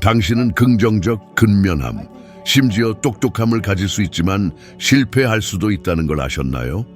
당신은 긍정적 근면함, 심지어 똑똑함을 가질 수 있지만 실패할 수도 있다는 걸 아셨나요?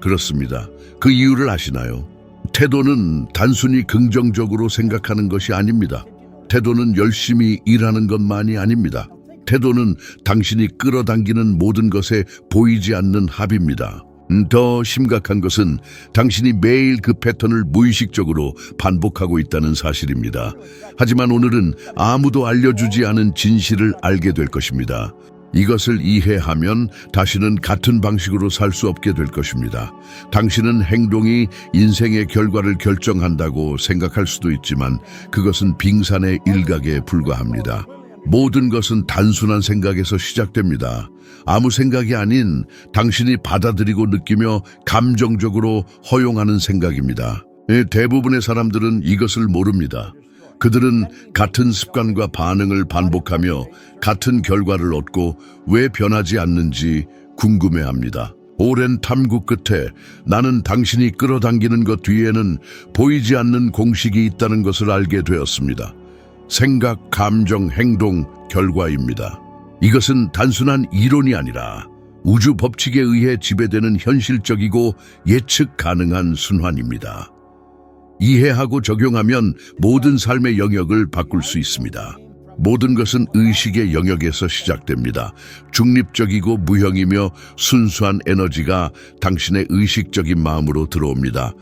그렇습니다. 그 이유를 아시나요? 태도는 단순히 긍정적으로 생각하는 것이 아닙니다. 태도는 열심히 일하는 것만이 아닙니다. 태도는 당신이 끌어당기는 모든 것에 보이지 않는 합입니다. 음, 더 심각한 것은 당신이 매일 그 패턴을 무의식적으로 반복하고 있다는 사실입니다. 하지만 오늘은 아무도 알려주지 않은 진실을 알게 될 것입니다. 이것을 이해하면 다시는 같은 방식으로 살 수 없게 될 것입니다. 당신은 행동이 인생의 결과를 결정한다고 생각할 수도 있지만 그것은 빙산의 일각에 불과합니다. 모든 것은 단순한 생각에서 시작됩니다. 아무 생각이 아닌 당신이 받아들이고 느끼며 감정적으로 허용하는 생각입니다. 예, 대부분의 사람들은 이것을 모릅니다. 그들은 같은 습관과 반응을 반복하며 같은 결과를 얻고 왜 변하지 않는지 궁금해합니다. 오랜 탐구 끝에 나는 당신이 끌어당기는 것 뒤에는 보이지 않는 공식이 있다는 것을 알게 되었습니다. 생각, 감정, 행동, 결과입니다. 이것은 단순한 이론이 아니라 우주 법칙에 의해 지배되는 현실적이고 예측 가능한 순환입니다. 이해하고 적용하면 모든 삶의 영역을 바꿀 수 있습니다. 모든 것은 의식의 영역에서 시작됩니다. 중립적이고 무형이며 순수한 에너지가 당신의 의식적인 마음으로 들어옵니다.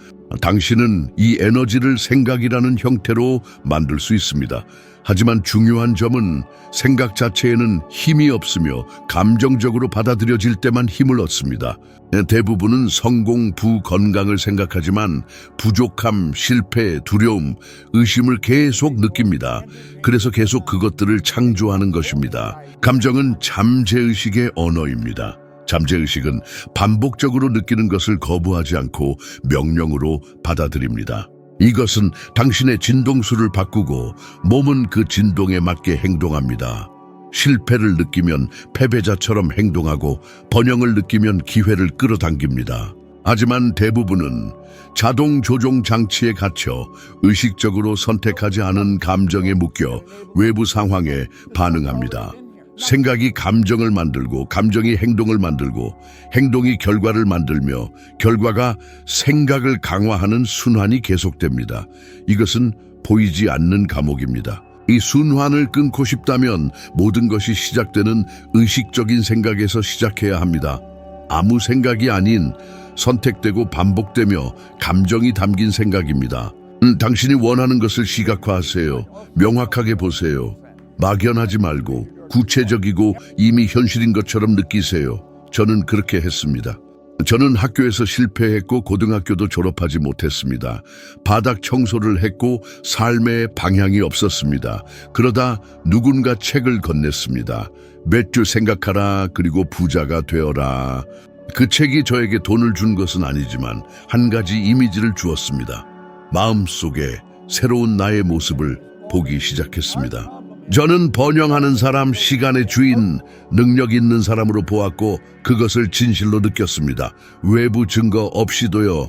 당신은 이 에너지를 생각이라는 형태로 만들 수 있습니다. 하지만 중요한 점은 생각 자체에는 힘이 없으며 감정적으로 받아들여질 때만 힘을 얻습니다. 대부분은 성공, 부, 건강을 생각하지만 부족함, 실패, 두려움, 의심을 계속 느낍니다. 그래서 계속 그것들을 창조하는 것입니다. 감정은 잠재의식의 언어입니다. 잠재의식은 반복적으로 느끼는 것을 거부하지 않고 명령으로 받아들입니다. 이것은 당신의 진동수를 바꾸고 몸은 그 진동에 맞게 행동합니다. 실패를 느끼면 패배자처럼 행동하고 번영을 느끼면 기회를 끌어당깁니다. 하지만 대부분은 자동 조종 장치에 갇혀 의식적으로 선택하지 않은 감정에 묶여 외부 상황에 반응합니다. 생각이 감정을 만들고 감정이 행동을 만들고 행동이 결과를 만들며 결과가 생각을 강화하는 순환이 계속됩니다. 이것은 보이지 않는 감옥입니다. 이 순환을 끊고 싶다면 모든 것이 시작되는 의식적인 생각에서 시작해야 합니다. 아무 생각이 아닌 선택되고 반복되며 감정이 담긴 생각입니다. 음, 당신이 원하는 것을 시각화하세요. 명확하게 보세요. 막연하지 말고 구체적이고 이미 현실인 것처럼 느끼세요. 저는 그렇게 했습니다. 저는 학교에서 실패했고 고등학교도 졸업하지 못했습니다. 바닥 청소를 했고 삶의 방향이 없었습니다. 그러다 누군가 책을 건넸습니다. 몇 주 생각하라 그리고 부자가 되어라. 그 책이 저에게 돈을 준 것은 아니지만 한 가지 이미지를 주었습니다. 마음속에 새로운 나의 모습을 보기 시작했습니다. 저는 번영하는 사람, 시간의 주인, 능력 있는 사람으로 보았고 그것을 진실로 느꼈습니다. 외부 증거 없이도요.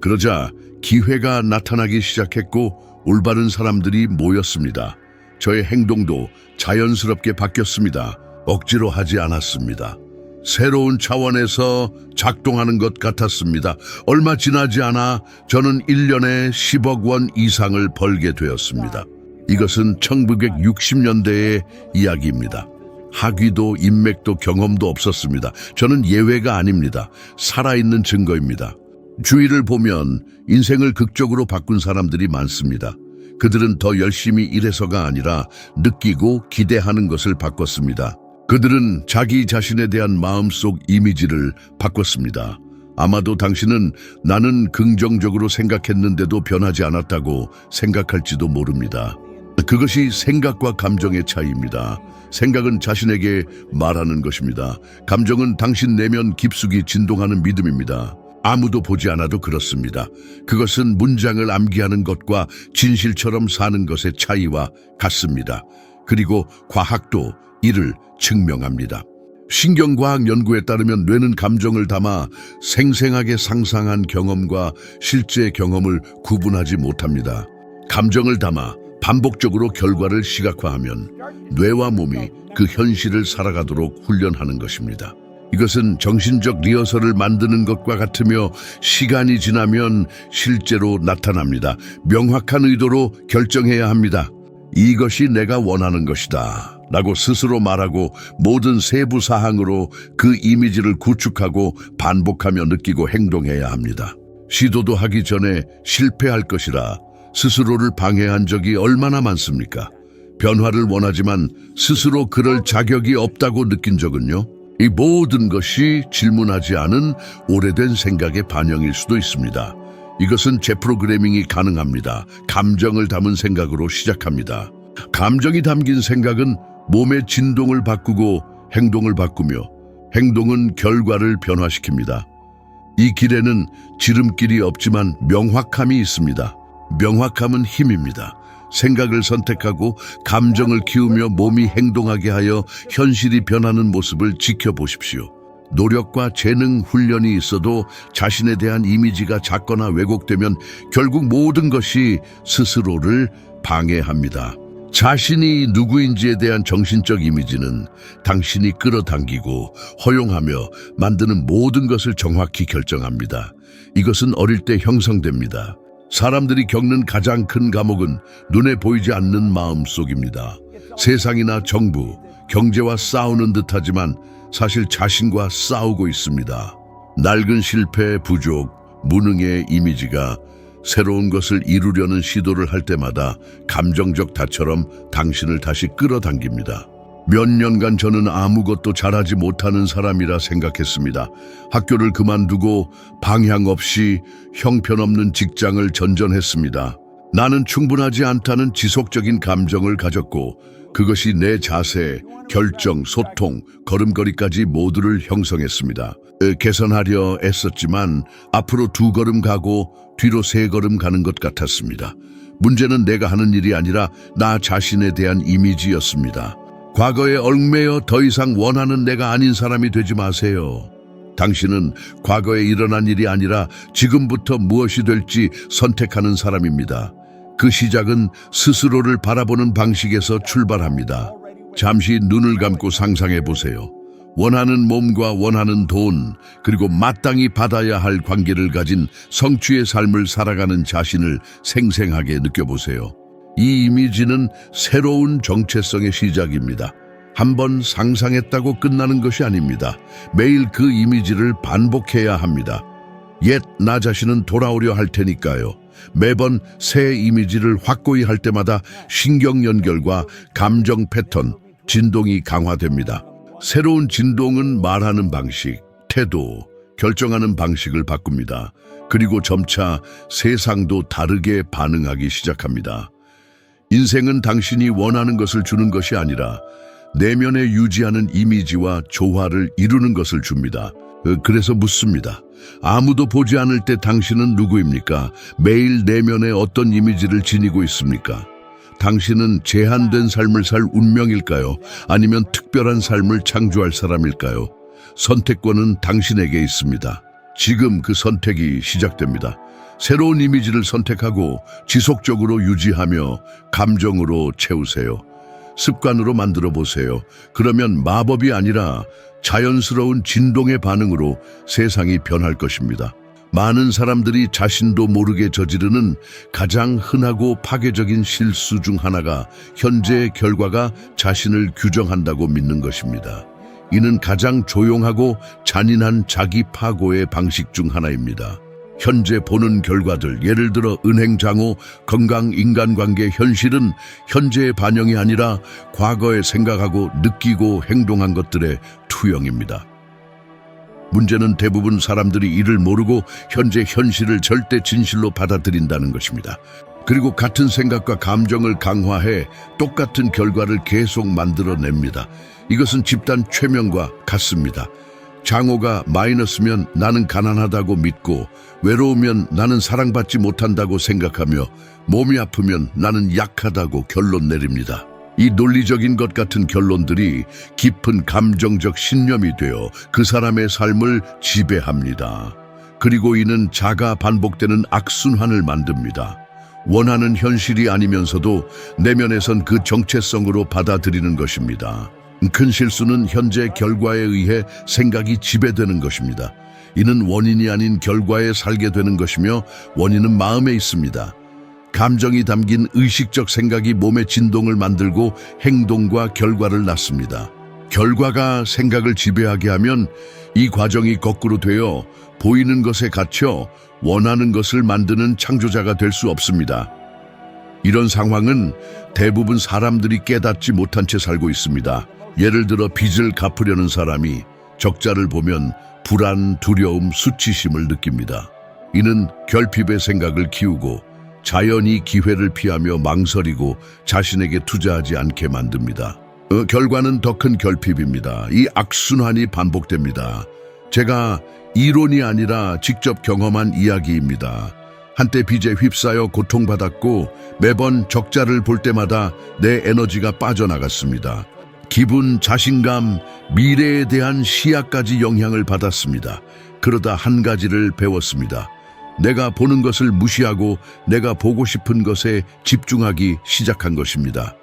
그러자 기회가 나타나기 시작했고 올바른 사람들이 모였습니다. 저의 행동도 자연스럽게 바뀌었습니다. 억지로 하지 않았습니다. 새로운 차원에서 작동하는 것 같았습니다. 얼마 지나지 않아 저는 1년에 10억 원 이상을 벌게 되었습니다. 이것은 1960년대의 이야기입니다. 학위도 인맥도 경험도 없었습니다. 저는 예외가 아닙니다. 살아있는 증거입니다. 주위를 보면 인생을 극적으로 바꾼 사람들이 많습니다. 그들은 더 열심히 일해서가 아니라 느끼고 기대하는 것을 바꿨습니다. 그들은 자기 자신에 대한 마음속 이미지를 바꿨습니다. 아마도 당신은 나는 긍정적으로 생각했는데도 변하지 않았다고 생각할지도 모릅니다. 그것이 생각과 감정의 차이입니다. 생각은 자신에게 말하는 것입니다. 감정은 당신 내면 깊숙이 진동하는 믿음입니다. 아무도 보지 않아도 그렇습니다. 그것은 문장을 암기하는 것과 진실처럼 사는 것의 차이와 같습니다. 그리고 과학도 이를 증명합니다. 신경과학 연구에 따르면 뇌는 감정을 담아 생생하게 상상한 경험과 실제 경험을 구분하지 못합니다. 감정을 담아 반복적으로 결과를 시각화하면 뇌와 몸이 그 현실을 살아가도록 훈련하는 것입니다. 이것은 정신적 리허설을 만드는 것과 같으며 시간이 지나면 실제로 나타납니다. 명확한 의도로 결정해야 합니다. 이것이 내가 원하는 것이다. 라고 스스로 말하고 모든 세부 사항으로 그 이미지를 구축하고 반복하며 느끼고 행동해야 합니다. 시도도 하기 전에 실패할 것이라 스스로를 방해한 적이 얼마나 많습니까? 변화를 원하지만 스스로 그럴 자격이 없다고 느낀 적은요? 이 모든 것이 질문하지 않은 오래된 생각의 반영일 수도 있습니다. 이것은 재프로그래밍이 가능합니다. 감정을 담은 생각으로 시작합니다. 감정이 담긴 생각은 몸의 진동을 바꾸고 행동을 바꾸며 행동은 결과를 변화시킵니다. 이 길에는 지름길이 없지만 명확함이 있습니다. 명확함은 힘입니다. 생각을 선택하고 감정을 키우며 몸이 행동하게 하여 현실이 변하는 모습을 지켜보십시오. 노력과 재능 훈련이 있어도 자신에 대한 이미지가 작거나 왜곡되면 결국 모든 것이 스스로를 방해합니다. 자신이 누구인지에 대한 정신적 이미지는 당신이 끌어당기고 허용하며 만드는 모든 것을 정확히 결정합니다. 이것은 어릴 때 형성됩니다. 사람들이 겪는 가장 큰 감옥은 눈에 보이지 않는 마음 속입니다. 세상이나 정부, 경제와 싸우는 듯하지만 사실 자신과 싸우고 있습니다. 낡은 실패, 부족, 무능의 이미지가 새로운 것을 이루려는 시도를 할 때마다 감정적 다처럼 당신을 다시 끌어당깁니다. 몇 년간 저는 아무것도 잘하지 못하는 사람이라 생각했습니다. 학교를 그만두고 방향 없이 형편없는 직장을 전전했습니다. 나는 충분하지 않다는 지속적인 감정을 가졌고 그것이 내 자세, 결정, 소통, 걸음걸이까지 모두를 형성했습니다. 에, 개선하려 애썼지만 앞으로 두 걸음 가고 뒤로 세 걸음 가는 것 같았습니다. 문제는 내가 하는 일이 아니라 나 자신에 대한 이미지였습니다. 과거에 얽매여 더 이상 원하는 내가 아닌 사람이 되지 마세요. 당신은 과거에 일어난 일이 아니라 지금부터 무엇이 될지 선택하는 사람입니다. 그 시작은 스스로를 바라보는 방식에서 출발합니다. 잠시 눈을 감고 상상해 보세요. 원하는 몸과 원하는 돈, 그리고 마땅히 받아야 할 관계를 가진 성취의 삶을 살아가는 자신을 생생하게 느껴보세요. 이 이미지는 새로운 정체성의 시작입니다. 한번 상상했다고 끝나는 것이 아닙니다. 매일 그 이미지를 반복해야 합니다. 옛 나 자신은 돌아오려 할 테니까요. 매번 새 이미지를 확고히 할 때마다 신경 연결과 감정 패턴, 진동이 강화됩니다. 새로운 진동은 말하는 방식, 태도, 결정하는 방식을 바꿉니다. 그리고 점차 세상도 다르게 반응하기 시작합니다. 인생은 당신이 원하는 것을 주는 것이 아니라 내면에 유지하는 이미지와 조화를 이루는 것을 줍니다. 어, 그래서 묻습니다. 아무도 보지 않을 때 당신은 누구입니까? 매일 내면에 어떤 이미지를 지니고 있습니까? 당신은 제한된 삶을 살 운명일까요? 아니면 특별한 삶을 창조할 사람일까요? 선택권은 당신에게 있습니다. 지금 그 선택이 시작됩니다. 새로운 이미지를 선택하고 지속적으로 유지하며 감정으로 채우세요. 습관으로 만들어 보세요. 그러면 마법이 아니라 자연스러운 진동의 반응으로 세상이 변할 것입니다. 많은 사람들이 자신도 모르게 저지르는 가장 흔하고 파괴적인 실수 중 하나가 현재의 결과가 자신을 규정한다고 믿는 것입니다. 이는 가장 조용하고 잔인한 자기 파고의 방식 중 하나입니다. 현재 보는 결과들, 예를 들어 은행 장호, 건강 인간관계 현실은 현재의 반영이 아니라 과거에 생각하고 느끼고 행동한 것들의 투영입니다. 문제는 대부분 사람들이 이를 모르고 현재 현실을 절대 진실로 받아들인다는 것입니다. 그리고 같은 생각과 감정을 강화해 똑같은 결과를 계속 만들어냅니다. 이것은 집단 최면과 같습니다. 장호가 마이너스면 나는 가난하다고 믿고 외로우면 나는 사랑받지 못한다고 생각하며 몸이 아프면 나는 약하다고 결론 내립니다. 이 논리적인 것 같은 결론들이 깊은 감정적 신념이 되어 그 사람의 삶을 지배합니다. 그리고 이는 자가 반복되는 악순환을 만듭니다. 원하는 현실이 아니면서도 내면에선 그 정체성으로 받아들이는 것입니다. 큰 실수는 현재 결과에 의해 생각이 지배되는 것입니다. 이는 원인이 아닌 결과에 살게 되는 것이며 원인은 마음에 있습니다. 감정이 담긴 의식적 생각이 몸의 진동을 만들고 행동과 결과를 낳습니다. 결과가 생각을 지배하게 하면 이 과정이 거꾸로 되어 보이는 것에 갇혀 원하는 것을 만드는 창조자가 될 수 없습니다. 이런 상황은 대부분 사람들이 깨닫지 못한 채 살고 있습니다. 예를 들어 빚을 갚으려는 사람이 적자를 보면 불안, 두려움, 수치심을 느낍니다. 이는 결핍의 생각을 키우고 자연히 기회를 피하며 망설이고 자신에게 투자하지 않게 만듭니다. 어, 결과는 더 큰 결핍입니다. 이 악순환이 반복됩니다. 제가 이론이 아니라 직접 경험한 이야기입니다. 한때 빚에 휩싸여 고통받았고 매번 적자를 볼 때마다 내 에너지가 빠져나갔습니다. 기분, 자신감, 미래에 대한 시야까지 영향을 받았습니다. 그러다 한 가지를 배웠습니다. 내가 보는 것을 무시하고 내가 보고 싶은 것에 집중하기 시작한 것입니다.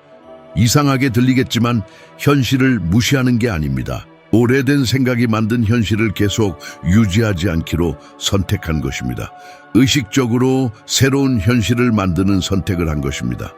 이상하게 들리겠지만 현실을 무시하는 게 아닙니다. 오래된 생각이 만든 현실을 계속 유지하지 않기로 선택한 것입니다. 의식적으로 새로운 현실을 만드는 선택을 한 것입니다.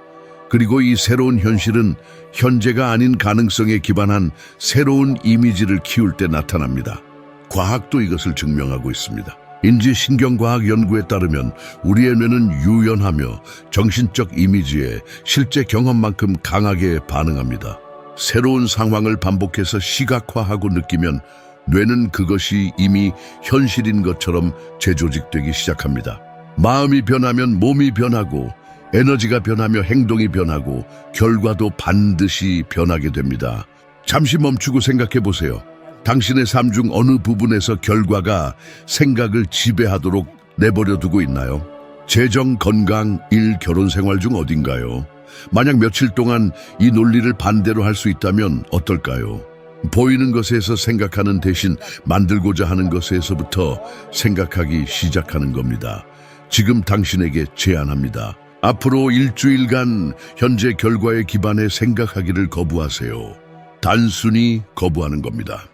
그리고 이 새로운 현실은 현재가 아닌 가능성에 기반한 새로운 이미지를 키울 때 나타납니다. 과학도 이것을 증명하고 있습니다. 인지신경과학 연구에 따르면 우리의 뇌는 유연하며 정신적 이미지에 실제 경험만큼 강하게 반응합니다. 새로운 상황을 반복해서 시각화하고 느끼면 뇌는 그것이 이미 현실인 것처럼 재조직되기 시작합니다. 마음이 변하면 몸이 변하고 에너지가 변하며 행동이 변하고 결과도 반드시 변하게 됩니다. 잠시 멈추고 생각해 보세요. 당신의 삶 중 어느 부분에서 결과가 생각을 지배하도록 내버려 두고 있나요? 재정, 건강, 일, 결혼 생활 중 어딘가요? 만약 며칠 동안 이 논리를 반대로 할 수 있다면 어떨까요? 보이는 것에서 생각하는 대신 만들고자 하는 것에서부터 생각하기 시작하는 겁니다. 지금 당신에게 제안합니다. 앞으로 일주일간 현재 결과에 기반해 생각하기를 거부하세요. 단순히 거부하는 겁니다.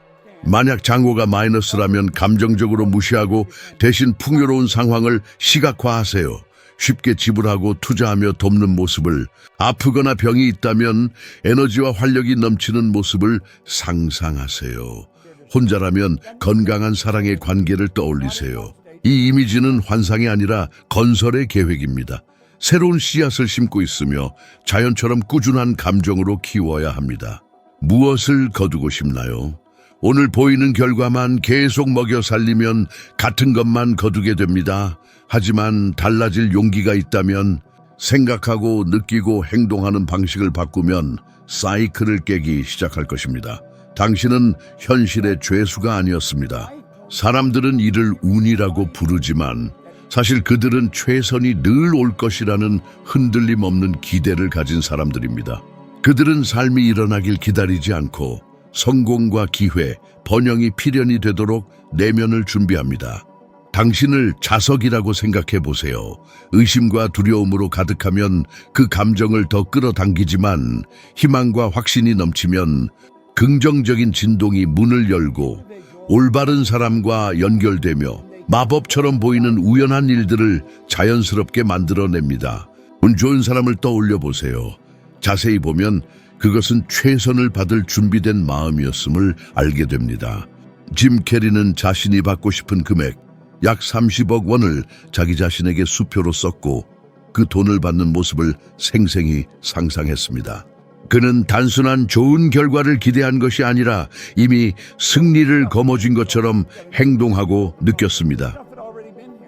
만약 장고가 마이너스라면 감정적으로 무시하고 대신 풍요로운 상황을 시각화하세요. 쉽게 지불하고 투자하며 돕는 모습을 아프거나 병이 있다면 에너지와 활력이 넘치는 모습을 상상하세요. 혼자라면 건강한 사랑의 관계를 떠올리세요. 이 이미지는 환상이 아니라 건설의 계획입니다. 새로운 씨앗을 심고 있으며 자연처럼 꾸준한 감정으로 키워야 합니다. 무엇을 거두고 싶나요? 오늘 보이는 결과만 계속 먹여 살리면 같은 것만 거두게 됩니다. 하지만 달라질 용기가 있다면 생각하고 느끼고 행동하는 방식을 바꾸면 사이클을 깨기 시작할 것입니다. 당신은 현실의 죄수가 아니었습니다. 사람들은 이를 운이라고 부르지만 사실 그들은 최선이 늘 올 것이라는 흔들림 없는 기대를 가진 사람들입니다. 그들은 삶이 일어나길 기다리지 않고 성공과 기회, 번영이 필연이 되도록 내면을 준비합니다. 당신을 자석이라고 생각해 보세요. 의심과 두려움으로 가득하면 그 감정을 더 끌어당기지만 희망과 확신이 넘치면 긍정적인 진동이 문을 열고 올바른 사람과 연결되며 마법처럼 보이는 우연한 일들을 자연스럽게 만들어냅니다. 운 좋은 사람을 떠올려 보세요. 자세히 보면 그것은 최선을 받을 준비된 마음이었음을 알게 됩니다. 짐 캐리는 자신이 받고 싶은 금액 약 30억 원을 자기 자신에게 수표로 썼고 그 돈을 받는 모습을 생생히 상상했습니다. 그는 단순한 좋은 결과를 기대한 것이 아니라 이미 승리를 거머쥔 것처럼 행동하고 느꼈습니다.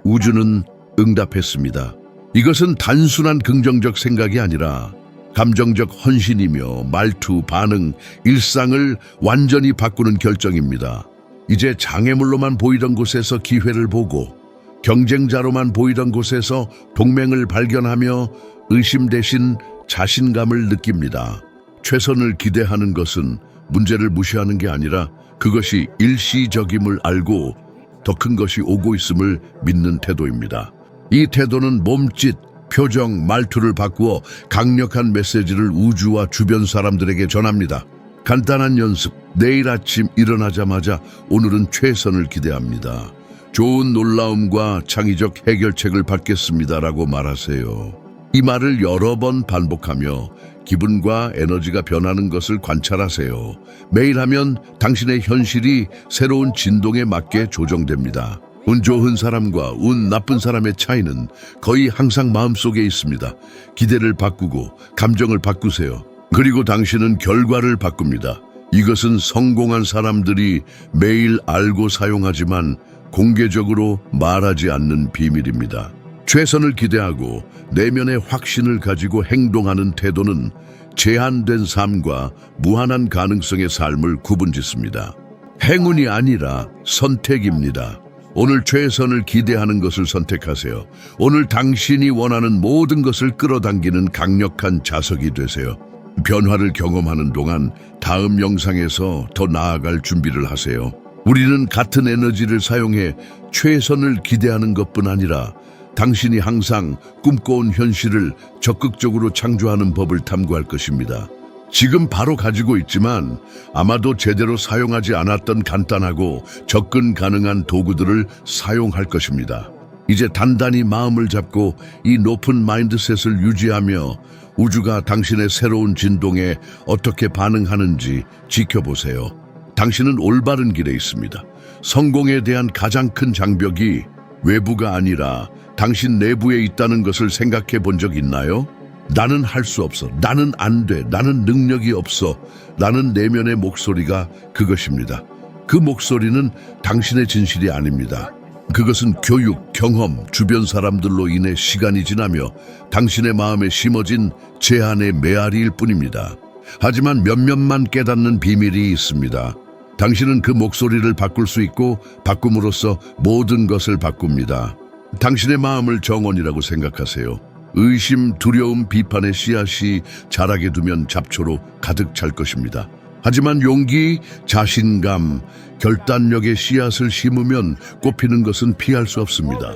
우주는 응답했습니다. 이것은 단순한 긍정적 생각이 아니라 감정적 헌신이며 말투, 반응, 일상을 완전히 바꾸는 결정입니다. 이제 장애물로만 보이던 곳에서 기회를 보고 경쟁자로만 보이던 곳에서 동맹을 발견하며 의심 대신 자신감을 느낍니다. 최선을 기대하는 것은 문제를 무시하는 게 아니라 그것이 일시적임을 알고 더 큰 것이 오고 있음을 믿는 태도입니다. 이 태도는 몸짓, 표정, 말투를 바꾸어 강력한 메시지를 우주와 주변 사람들에게 전합니다. 간단한 연습. 내일 아침 일어나자마자 오늘은 최선을 기대합니다. 좋은 놀라움과 창의적 해결책을 받겠습니다라고 말하세요. 이 말을 여러 번 반복하며 기분과 에너지가 변하는 것을 관찰하세요. 매일 하면 당신의 현실이 새로운 진동에 맞게 조정됩니다. 운 좋은 사람과 운 나쁜 사람의 차이는 거의 항상 마음속에 있습니다. 기대를 바꾸고 감정을 바꾸세요. 그리고 당신은 결과를 바꿉니다. 이것은 성공한 사람들이 매일 알고 사용하지만 공개적으로 말하지 않는 비밀입니다. 최선을 기대하고 내면의 확신을 가지고 행동하는 태도는 제한된 삶과 무한한 가능성의 삶을 구분짓습니다. 행운이 아니라 선택입니다. 오늘 최선을 기대하는 것을 선택하세요. 오늘 당신이 원하는 모든 것을 끌어당기는 강력한 자석이 되세요. 변화를 경험하는 동안 다음 영상에서 더 나아갈 준비를 하세요. 우리는 같은 에너지를 사용해 최선을 기대하는 것뿐 아니라 당신이 항상 꿈꿔온 현실을 적극적으로 창조하는 법을 탐구할 것입니다. 지금 바로 가지고 있지만 아마도 제대로 사용하지 않았던 간단하고 접근 가능한 도구들을 사용할 것입니다. 이제 단단히 마음을 잡고 이 높은 마인드셋을 유지하며 우주가 당신의 새로운 진동에 어떻게 반응하는지 지켜보세요. 당신은 올바른 길에 있습니다. 성공에 대한 가장 큰 장벽이 외부가 아니라 당신 내부에 있다는 것을 생각해 본 적 있나요? 나는 할 수 없어. 나는 안 돼. 나는 능력이 없어. 나는 내면의 목소리가 그것입니다. 그 목소리는 당신의 진실이 아닙니다. 그것은 교육, 경험, 주변 사람들로 인해 시간이 지나며 당신의 마음에 심어진 제한의 메아리일 뿐입니다. 하지만 몇몇만 깨닫는 비밀이 있습니다. 당신은 그 목소리를 바꿀 수 있고 바꿈으로써 모든 것을 바꿉니다. 당신의 마음을 정원이라고 생각하세요. 의심, 두려움, 비판의 씨앗이 자라게 두면 잡초로 가득 찰 것입니다. 하지만 용기, 자신감, 결단력의 씨앗을 심으면 꽃피는 것은 피할 수 없습니다.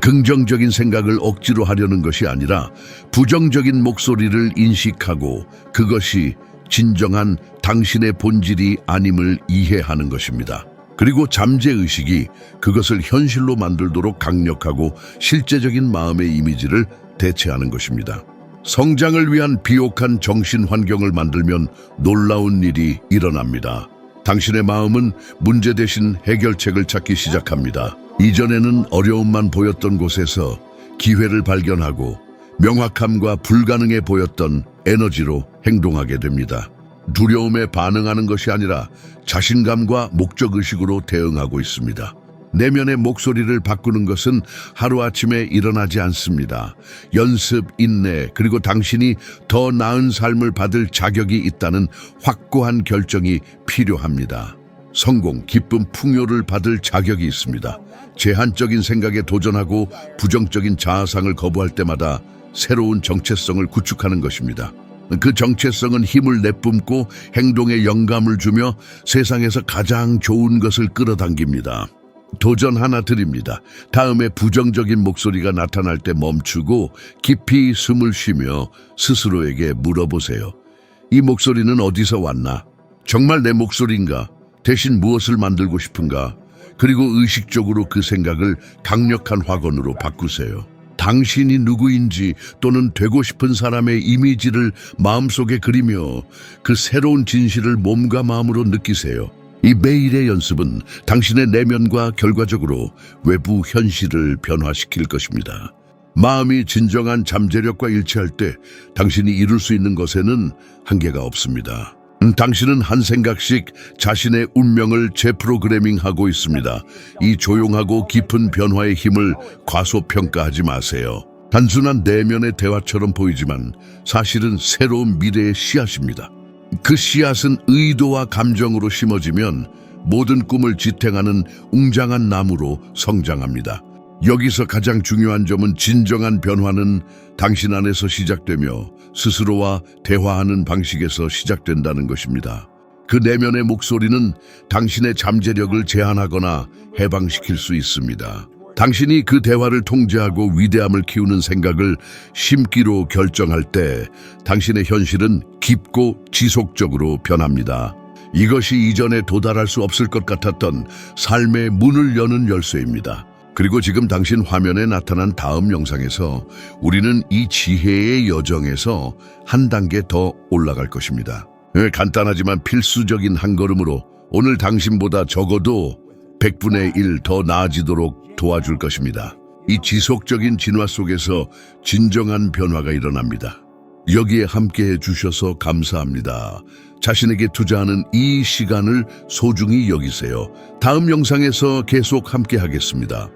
긍정적인 생각을 억지로 하려는 것이 아니라 부정적인 목소리를 인식하고 그것이 진정한 당신의 본질이 아님을 이해하는 것입니다. 그리고 잠재의식이 그것을 현실로 만들도록 강력하고 실제적인 마음의 이미지를 대체하는 것입니다. 성장을 위한 비옥한 정신 환경을 만들면 놀라운 일이 일어납니다. 당신의 마음은 문제 대신 해결책을 찾기 시작합니다. 이전에는 어려움만 보였던 곳에서 기회를 발견하고 명확함과 불가능해 보였던 에너지로 행동하게 됩니다. 두려움에 반응하는 것이 아니라 자신감과 목적의식으로 대응하고 있습니다. 내면의 목소리를 바꾸는 것은 하루아침에 일어나지 않습니다. 연습, 인내, 그리고 당신이 더 나은 삶을 받을 자격이 있다는 확고한 결정이 필요합니다. 성공, 기쁨, 풍요를 받을 자격이 있습니다. 제한적인 생각에 도전하고 부정적인 자아상을 거부할 때마다 새로운 정체성을 구축하는 것입니다. 그 정체성은 힘을 내뿜고 행동에 영감을 주며 세상에서 가장 좋은 것을 끌어당깁니다. 도전 하나 드립니다. 다음에 부정적인 목소리가 나타날 때 멈추고 깊이 숨을 쉬며 스스로에게 물어보세요. 이 목소리는 어디서 왔나? 정말 내 목소리인가? 대신 무엇을 만들고 싶은가? 그리고 의식적으로 그 생각을 강력한 확언으로 바꾸세요. 당신이 누구인지 또는 되고 싶은 사람의 이미지를 마음속에 그리며 그 새로운 진실을 몸과 마음으로 느끼세요. 이 매일의 연습은 당신의 내면과 결과적으로 외부 현실을 변화시킬 것입니다. 마음이 진정한 잠재력과 일치할 때 당신이 이룰 수 있는 것에는 한계가 없습니다. 음, 당신은 한 생각씩 자신의 운명을 재프로그래밍하고 있습니다. 이 조용하고 깊은 변화의 힘을 과소평가하지 마세요. 단순한 내면의 대화처럼 보이지만 사실은 새로운 미래의 씨앗입니다. 그 씨앗은 의도와 감정으로 심어지면 모든 꿈을 지탱하는 웅장한 나무로 성장합니다. 여기서 가장 중요한 점은 진정한 변화는 당신 안에서 시작되며 스스로와 대화하는 방식에서 시작된다는 것입니다. 그 내면의 목소리는 당신의 잠재력을 제한하거나 해방시킬 수 있습니다. 당신이 그 대화를 통제하고 위대함을 키우는 생각을 심기로 결정할 때 당신의 현실은 깊고 지속적으로 변합니다. 이것이 이전에 도달할 수 없을 것 같았던 삶의 문을 여는 열쇠입니다. 그리고 지금 당신 화면에 나타난 다음 영상에서 우리는 이 지혜의 여정에서 한 단계 더 올라갈 것입니다. 예, 간단하지만 필수적인 한 걸음으로 오늘 당신보다 적어도 100분의 1 더 나아지도록 도와줄 것입니다. 이 지속적인 진화 속에서 진정한 변화가 일어납니다. 여기에 함께 해 주셔서 감사합니다. 자신에게 투자하는 이 시간을 소중히 여기세요. 다음 영상에서 계속 함께 하겠습니다.